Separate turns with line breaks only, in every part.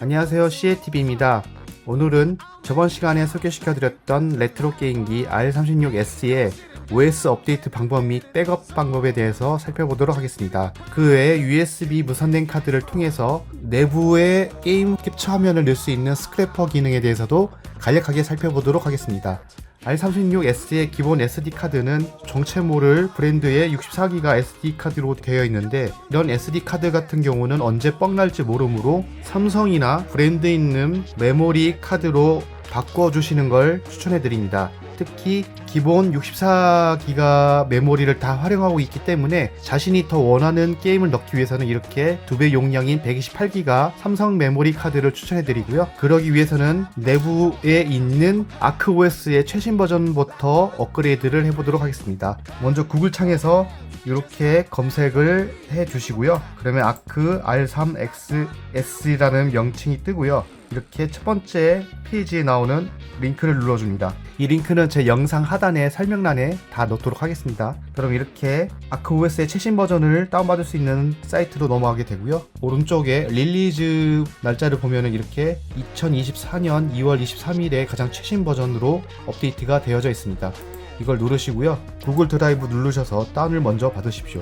안녕하세요 CATV입니다. 오늘은 저번 시간에 소개시켜드렸던 레트로 게임기 R36S의 OS 업데이트 방법 및 백업 방법에 대해서 살펴보도록 하겠습니다. 그 외에 USB 무선랜 카드를 통해서 내부에 게임 캡처 화면을 넣을 수 있는 스크래퍼 기능에 대해서도 간략하게 살펴보도록 하겠습니다. R36S의 기본 SD 카드는 정체 모를 브랜드의 64기가 SD 카드로 되어 있는데 이런 SD 카드 같은 경우는 언제 뻥 날지 모르므로 삼성이나 브랜드 있는 메모리 카드로 바꿔주시는 걸 추천해 드립니다. 특히 기본 64기가 메모리를 다 활용하고 있기 때문에 자신이 더 원하는 게임을 넣기 위해서는 이렇게 두 배 용량인 128기가 삼성 메모리 카드를 추천해 드리고요. 그러기 위해서는 내부에 있는 아크OS의 최신 버전부터 업그레이드를 해보도록 하겠습니다. 먼저 구글 창에서 이렇게 검색을 해 주시고요. 그러면 아크 R3XS라는 명칭이 뜨고요. 이렇게 첫 번째 페이지에 나오는 링크를 눌러줍니다. 이 링크는 제 영상 하단에 설명란에 다 넣도록 하겠습니다. 그럼 이렇게 아크OS의 최신 버전을 다운받을 수 있는 사이트로 넘어가게 되고요. 오른쪽에 릴리즈 날짜를 보면은 이렇게 2024년 2월 23일에 가장 최신 버전으로 업데이트가 되어져 있습니다. 이걸 누르시고요. 구글 드라이브 누르셔서 다운을 먼저 받으십시오.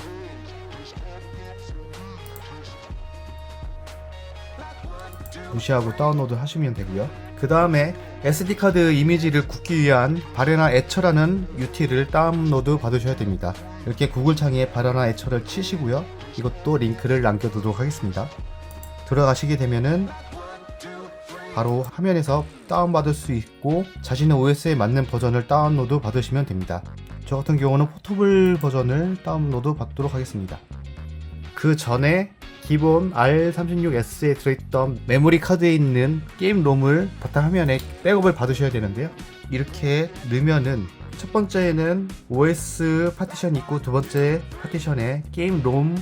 무시하고 다운로드 하시면 되고요. 그 다음에 SD카드 이미지를 굽기 위한 바레나 애처라는 UT를 다운로드 받으셔야 됩니다. 이렇게 구글 창에 바레나 애처를 치시고요. 이것도 링크를 남겨두도록 하겠습니다. 들어가시게 되면은 바로 화면에서 다운받을 수 있고 자신의 OS에 맞는 버전을 다운로드 받으시면 됩니다. 저 같은 경우는 포터블 버전을 다운로드 받도록 하겠습니다. 그 전에 기본 R36S에 들어있던 메모리 카드에 있는 게임 롬을 바탕화면에 백업을 받으셔야 되는데요. 이렇게 넣으면은 첫 번째는 OS 파티션이 있고 두 번째 파티션에 게임 롬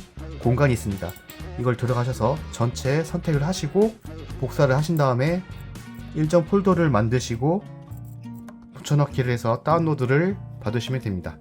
공간이 있습니다. 이걸 들어가셔서 전체 선택을 하시고 복사를 하신 다음에 일정 폴더를 만드시고 붙여넣기를 해서 다운로드를 받으시면 됩니다.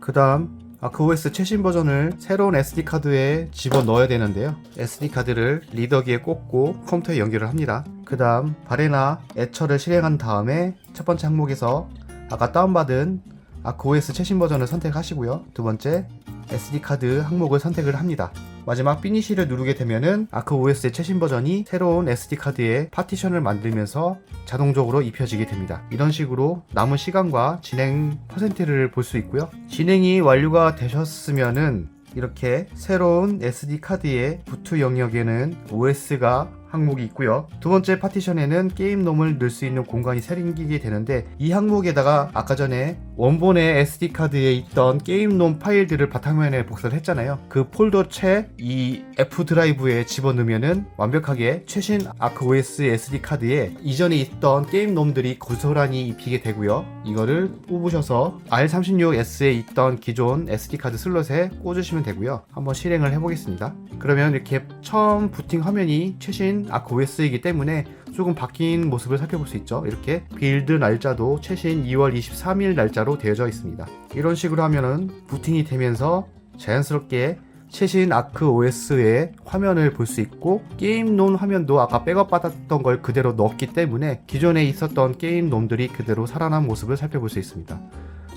그 다음 아크OS 최신 버전을 새로운 SD카드에 집어 넣어야 되는데요. SD카드를 리더기에 꽂고 컴퓨터에 연결을 합니다. 그 다음 바레나 애처를 실행한 다음에 첫 번째 항목에서 아까 다운받은 아크OS 최신 버전을 선택하시고요. 두 번째 SD카드 항목을 선택을 합니다. 마지막 피니시를 누르게 되면은 아크OS의 최신 버전이 새로운 SD카드에 파티션을 만들면서 자동적으로 입혀지게 됩니다. 이런 식으로 남은 시간과 진행 퍼센트를 볼 수 있고요. 진행이 완료가 되셨으면은 이렇게 새로운 SD카드의 부트 영역에는 OS가 항목이 있고요. 두 번째 파티션에는 게임놈을 넣을 수 있는 공간이 생기게 되는데 이 항목에다가 아까 전에 원본의 SD 카드에 있던 게임놈 파일들을 바탕화면에 복사를 했잖아요. 그 폴더 채 이 F 드라이브에 집어넣으면은 완벽하게 최신 아크OS SD 카드에 이전에 있던 게임놈들이 고스란히 입히게 되고요. 이거를 뽑으셔서 R36S에 있던 기존 SD 카드 슬롯에 꽂으시면 되고요. 한번 실행을 해보겠습니다. 그러면 이렇게 처음 부팅 화면이 최신 아크OS이기 때문에 조금 바뀐 모습을 살펴볼 수 있죠. 이렇게 빌드 날짜도 최신 2월 23일 날짜로 되어져 있습니다. 이런 식으로 하면은 부팅이 되면서 자연스럽게 최신 아크 OS의 화면을 볼 수 있고 게임론 화면도 아까 백업 받았던 걸 그대로 넣었기 때문에 기존에 있었던 게임놈들이 그대로 살아난 모습을 살펴볼 수 있습니다.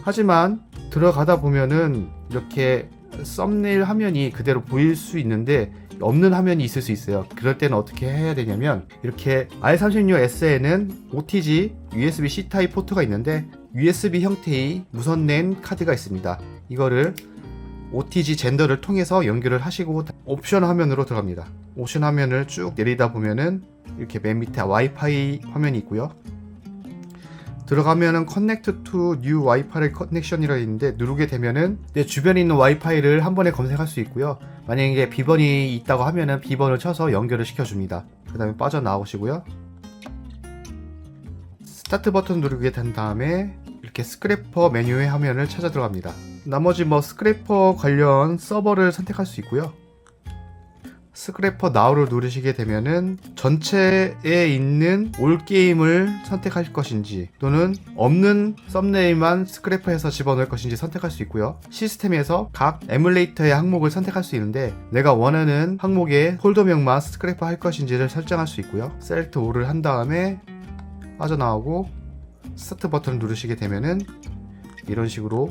하지만 들어가다 보면은 이렇게 썸네일 화면이 그대로 보일 수 있는데 없는 화면이 있을 수 있어요. 그럴 때는 어떻게 해야 되냐면 이렇게 R36S에는 OTG USB-C 타입 포트가 있는데 USB 형태의 무선랜 카드가 있습니다. 이거를 OTG 젠더를 통해서 연결을 하시고 옵션 화면으로 들어갑니다. 옵션 화면을 쭉 내리다 보면은 이렇게 맨 밑에 와이파이 화면이 있고요. 들어가면은 커넥트 투뉴 와이파이 커넥션이라 있는데 누르게 되면은 내 주변에 있는 와이파이를 한 번에 검색할 수 있고요. 만약에 비번이 있다고 하면은 비번을 쳐서 연결을 시켜줍니다. 그 다음에 빠져나오시고요. 스타트 버튼 누르게 된 다음에 이렇게 스크래퍼 메뉴의 화면을 찾아 들어갑니다. 나머지 뭐 스크래퍼 관련 서버를 선택할 수 있고요. 스크래퍼 나우를 누르시게 되면은 전체에 있는 올 게임을 선택할 것인지 또는 없는 썸네일만 스크래퍼에서 집어넣을 것인지 선택할 수 있고요. 시스템에서 각 에뮬레이터의 항목을 선택할 수 있는데 내가 원하는 항목의 폴더명만 스크래퍼 할 것인지를 설정할 수 있고요. 셀트 5를 한 다음에 빠져나오고 스타트 버튼을 누르시게 되면은 이런 식으로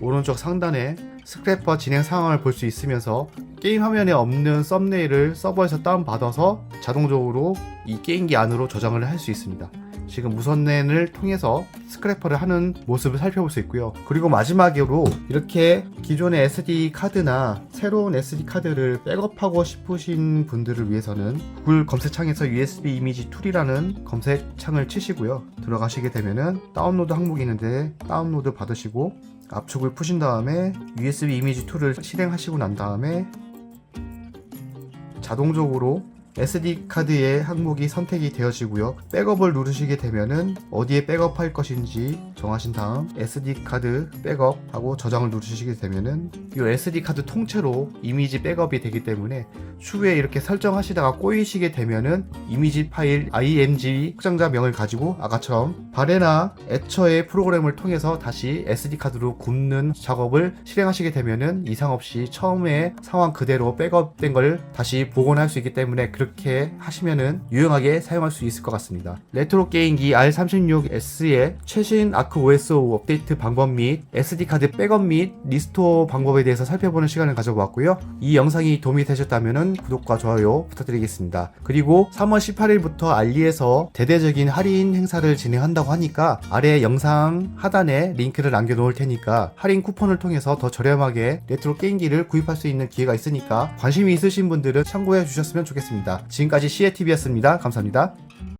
오른쪽 상단에 스크래퍼 진행 상황을 볼 수 있으면서 게임 화면에 없는 썸네일을 서버에서 다운받아서 자동적으로 이 게임기 안으로 저장을 할 수 있습니다. 지금 무선랜을 통해서 스크래퍼를 하는 모습을 살펴볼 수 있고요. 그리고 마지막으로 이렇게 기존의 SD 카드나 새로운 SD 카드를 백업하고 싶으신 분들을 위해서는 구글 검색창에서 USB 이미지 툴이라는 검색창을 치시고요. 들어가시게 되면은 다운로드 항목이 있는데 다운로드 받으시고 압축을 푸신 다음에 USB 이미지 툴을 실행하시고 난 다음에 자동적으로 SD 카드의 항목이 선택이 되어지고요. 백업을 누르시게 되면은 어디에 백업할 것인지 정하신 다음 SD 카드 백업하고 저장을 누르시게 되면은 이 SD 카드 통째로 이미지 백업이 되기 때문에 추후에 이렇게 설정하시다가 꼬이시게 되면은 이미지 파일 img 확장자명을 가지고 아까처럼 발해나 애처의 프로그램을 통해서 다시 SD 카드로 굽는 작업을 실행하시게 되면은 이상 없이 처음에 상황 그대로 백업된 걸 다시 복원할 수 있기 때문에 그렇게 하시면은 유용하게 사용할 수 있을 것 같습니다. 레트로 게임기 R36S의 최신 아크 OS 업데이트 방법 및 SD 카드 백업 및 리스토어 방법에 대해서 살펴보는 시간을 가져보았고요. 이 영상이 도움이 되셨 다면 구독과 좋아요 부탁드리겠습니다. 그리고 3월 18일부터 알리에서 대대적인 할인 행사를 진행한다고 하니까 아래 영상 하단에 링크를 남겨놓을 테니까 할인 쿠폰을 통해서 더 저렴하게 레트로 게임기를 구입할 수 있는 기회가 있으니까 관심이 있으신 분들은 참고해 주셨으면 좋겠습니다. 지금까지 CATV였습니다. 감사합니다.